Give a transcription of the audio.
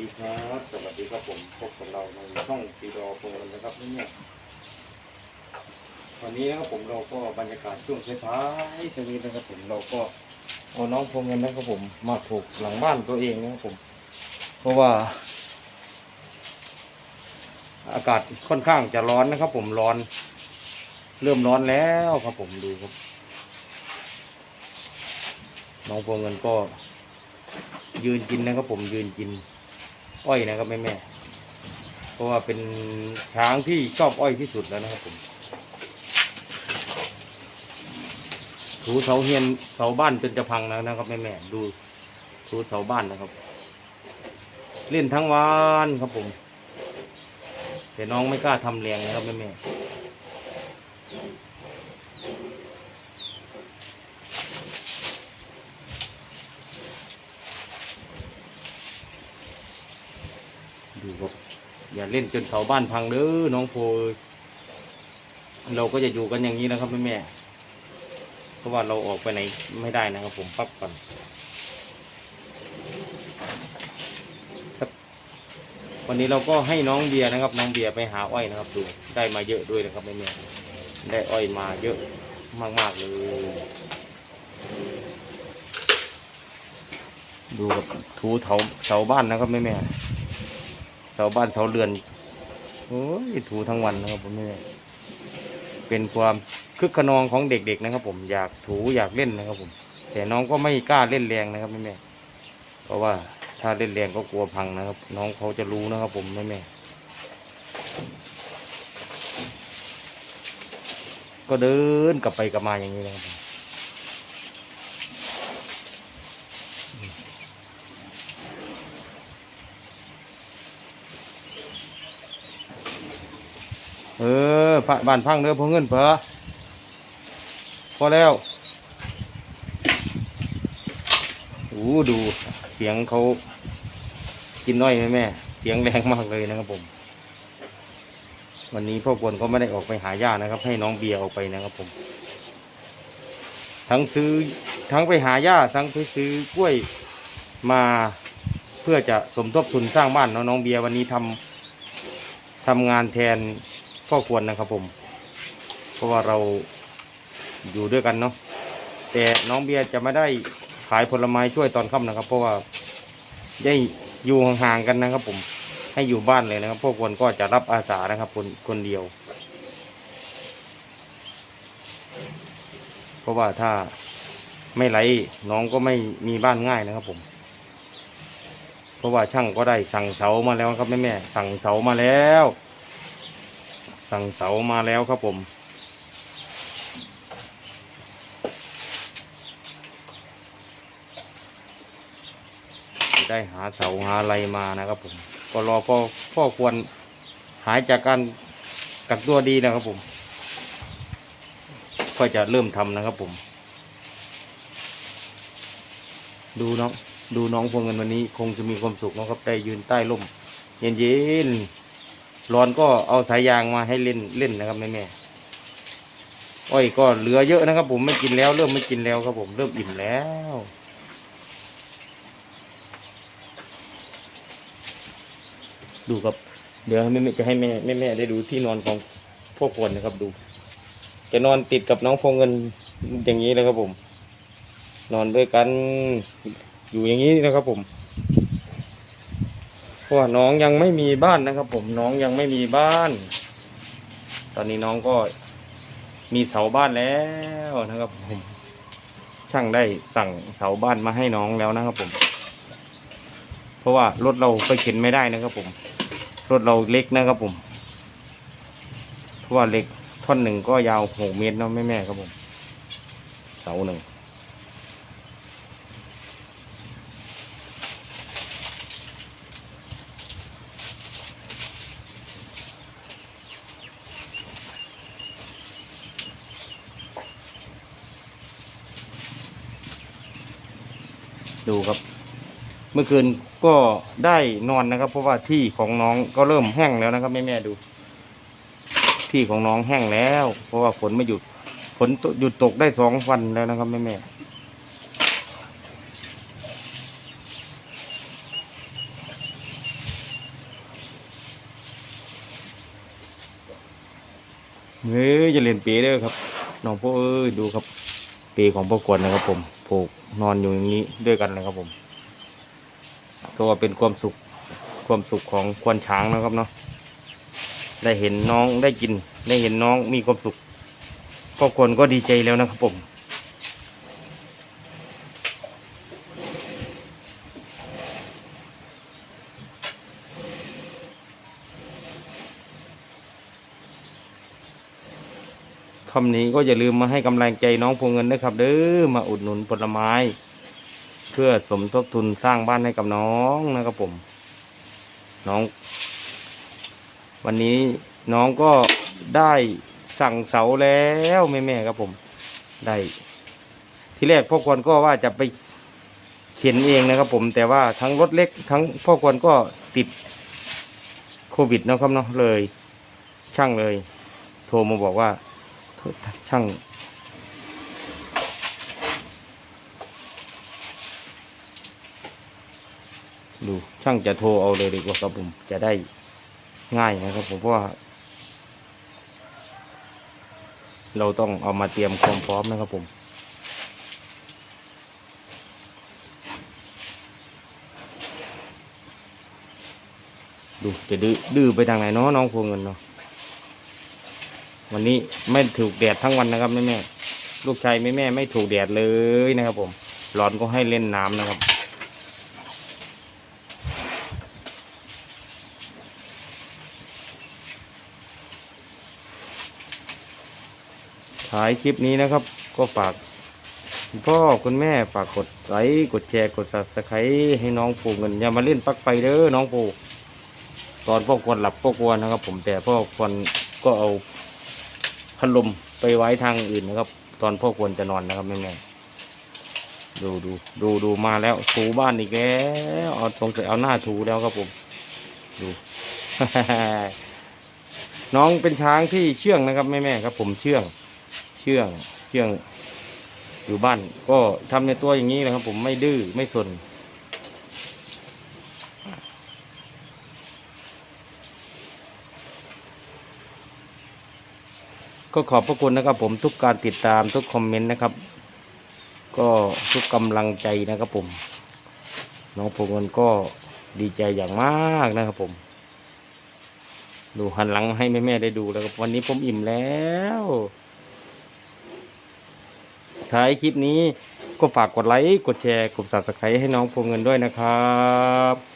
ดีครับ สวัสดีครับผม พบกับเราในช่องซีดอโปรนนะครับนี่เนี่ยวันนี้นะครับผมเราก็บรรยากาศช่วงสายๆช่วงนี้นะครับผมเราก็เอาน้องพงเงินนะครับผมมาถูกหลังบ้านตัวเองนะครับผม เพราะว่า อากาศค่อนข้างจะร้อนนะครับ ผมร้อน เริ่มร้อนแล้วครับผมดูครับ น้องพวงเงินก็ยืนกินนะครับผมยืนกิน อ้อยนะครับแม่แม่เพราะว่าเป็นช้างที่ชอบอ้อยที่สุดแล้วนะครับผมถูเสาเฮียนเสาบ้านจนจะพังแล้วนะครับแม่แม่ดูถูเสาบ้านนะครับ เล่นทั้งวันครับผม แต่น้องไม่กล้าทำแรงนะครับแม่แม่ดูครับ อย่าเล่นจนเสาบ้านพังเด้อน้องโพเอ้ยเราก็จะอยู่กันอย่างนี้นะครับแม่แม่เพราะว่าเราออกไปไหนไม่ได้นะครับ ผมปั๊บก่อนวันนี้เราก็ให้น้องเบียร์นะครับ น้องเบียร์ไปหาอ้อยนะครับดูได้มาเยอะด้วยนะครับแม่แม่ได้อ้อยมาเยอะมากๆเลยดูกับถูเสาเสาบ้านนะครับแม่แม่ เสาบ้านเสาเรือนโอ้ยถูทั้งวันนะครับผมแม่เป็นความคึกขนองของเด็กๆนะครับ ผมอยากถูอยากเล่นนะครับ ผม แต่น้องก็ไม่กล้าเล่นแรงนะครับแม่แม่เพราะว่าถ้าเล่นแรงก็กลัวพังนะครับ น้องเขาจะรู้นะครับ ผมแม่แม่ก็เดินกลับไปกลับมาอย่างนี้นะครับ เออพะบ้านพังเด้อพอเงินเผอพอแล้วโอ้ดูเสียงเขากินน้อยไหมแม่ เสียงแรงมากเลยนะครับผม วันนี้พ่อควรก็ไม่ได้ออกไปหาหญ้านะครับ ให้น้องเบียร์ออกไปนะครับผม ทั้งซื้อทั้งไปหาหญ้าทั้งไปซื้อกล้วยมาเพื่อจะสมทบทุนสร้างบ้านเนาะน้องเบียร์วันนี้ทำทำงานแทน พ่อควรนะครับผม เพราะว่าเราอยู่ด้วยกันเนาะแต่น้องเบียร์จะไม่ได้ขายผลไม้ช่วยตอนค่ำนะครับ เพราะว่าได้อยู่ห่างๆกันนะครับ ผมให้อยู่บ้านเลยนะครับพวกคนก็จะรับอาสานะครับ คนคนเดียว เพราะว่าถ้าไม่ไหลน้องก็ไม่มีบ้านง่ายนะครับ ผม เพราะว่าช่างก็ได้สั่งเสามาแล้วครับแม่แม่สั่งเสามาแล้ว สั่งเสามาแล้วครับผม ได้หาเสาหาอะไรมานะครับผม ก็รอพ่อพ่อควรหายจากการกักตัวดีนะครับผม ก็จะเริ่มทำนะครับผม ดูน้องดูน้องพวงเงินวันนี้ คงจะมีความสุขนะครับได้ยืนใต้ร่ม เย็นๆ ร้อนก็เอาสายยางมาให้เล่นเล่นนะครับแม่แม่อ้อยก็เหลือเยอะนะครับ ผมไม่กินแล้ว เริ่มไม่กินแล้วครับผมเริ่มอิ่มแล้วดูครับ เดี๋ยวแม่จะให้แม่แม่แม่ได้ดูที่นอนของพวกคนนะครับ ดูจะนอนติดกับน้องพงเงินอย่างนี้เลยครับผม นอนด้วยกันอยู่อย่างนี้นะครับผม เพราะว่าน้องยังไม่มีบ้านนะครับ ผมน้องยังไม่มีบ้าน ตอนนี้น้องก็มีเสาบ้านแล้วนะครับผมช่างได้สั่งเสาบ้านมาให้น้องแล้วนะครับผม เพราะว่ารถเราไปเข็นไม่ได้นะครับผม รถเราเล็กนะครับผม เพราะว่าเหล็กท่อนหนึ่งก็ยาวหกเมตรเนาะแม่แม่ๆครับผม เสาหนึ่ง ดูครับ เมื่อคืนก็ได้นอนนะครับ เพราะว่าที่ของน้องก็เริ่มแห้งแล้วนะครับแม่แม่ดู ที่ของน้องแห้งแล้ว เพราะว่าฝนไม่หยุดฝนหยุดตกได้สองวันแล้วนะครับแม่แม่เฮ้ยจะเรียนปีเด้อครับน้องพ่อเอ้ยดูครับปีของพ่อกวรนะครับผม ผูกนอนอยู่อย่างนี้ด้วยกันเลยครับผมก็ว่าเป็นความสุขความสุขของควนช้างนะครับเนาะได้เห็นน้องได้กิน ได้เห็นน้องมีความสุขก็ควนก็ดีใจแล้วนะครับผม คำนี้ก็อย่าลืมมาให้กำลังใจน้องพวงเงินนะครับ เด้อมาอุดหนุนผลไม้ เพื่อสมทบทุนสร้างบ้านให้กับน้องนะครับผม น้อง วันนี้น้องก็ได้สั่งเสาแล้วแม่ๆครับผมได้ที่แรกพ่อควรก็ว่าจะไปเขียนเองนะครับผม แต่ว่าทั้งรถเล็กทั้งพ่อควรก็ติดโควิดนะครับเนาะเลย ช่างเลย โทรมาบอกว่า ช่างดูช่างจะโทรเอาเลยดีกว่าครับผมจะได้ง่ายนะครับผมเพราะว่าเราต้องเอามาเตรียมความพร้อมนะครับผม ดูจะดื้อด้อไปทางไหนเนาะน้องพวงเงินเนาะ วันนี้ไม่ถูกแดดทั้งวันนะครับแม่แม่ลูกชายแม่แม่ไม่ถูกแดดเลยนะครับ ผมร้อนก็ให้เล่นน้ำนะครับถ่ายคลิปนี้นะครับ ก็ฝากคุณพ่อคุณแม่ฝากกดไลค์กดแชร์กด subscribe ให้น้องปูเงินอย่ามาเล่นปลั๊กไฟเด้อน้องปูตอนพ่อควรหลับพ่อควรนะครับ ผมแต่พ่อควรก็เอา พัดลมไปไว้ทางอื่นนะครับ ตอนพ่อควรจะนอนนะครับแม่ๆดูดูดูดูมาแล้วถูบ้านอีกแล้วเอาตรงไปเอาหน้าถูแล้วครับผมดู น้องเป็นช้างที่เชื่องนะครับแม่ๆครับ ผมเชื่อง เชื่องเชื่อง อยู่บ้าน ก็ทำในตัวอย่างนี้นะครับ ผมไม่ดื้อไม่สน ก็ขอบพระคุณนะครับผมทุกการติดตามทุกคอมเมนต์นะครับ ก็ทุกกำลังใจนะครับผม น้องพงศ์ก็ดีใจอย่างมากนะครับผม ดูหันหลังให้แม่ๆได้ดูแล้วครับวันนี้ผมอิ่มแล้วท้ายคลิปนี้ก็ฝากกดไลค์ กดแชร์ กด subscribe ให้น้องพงเงินด้วยนะครับ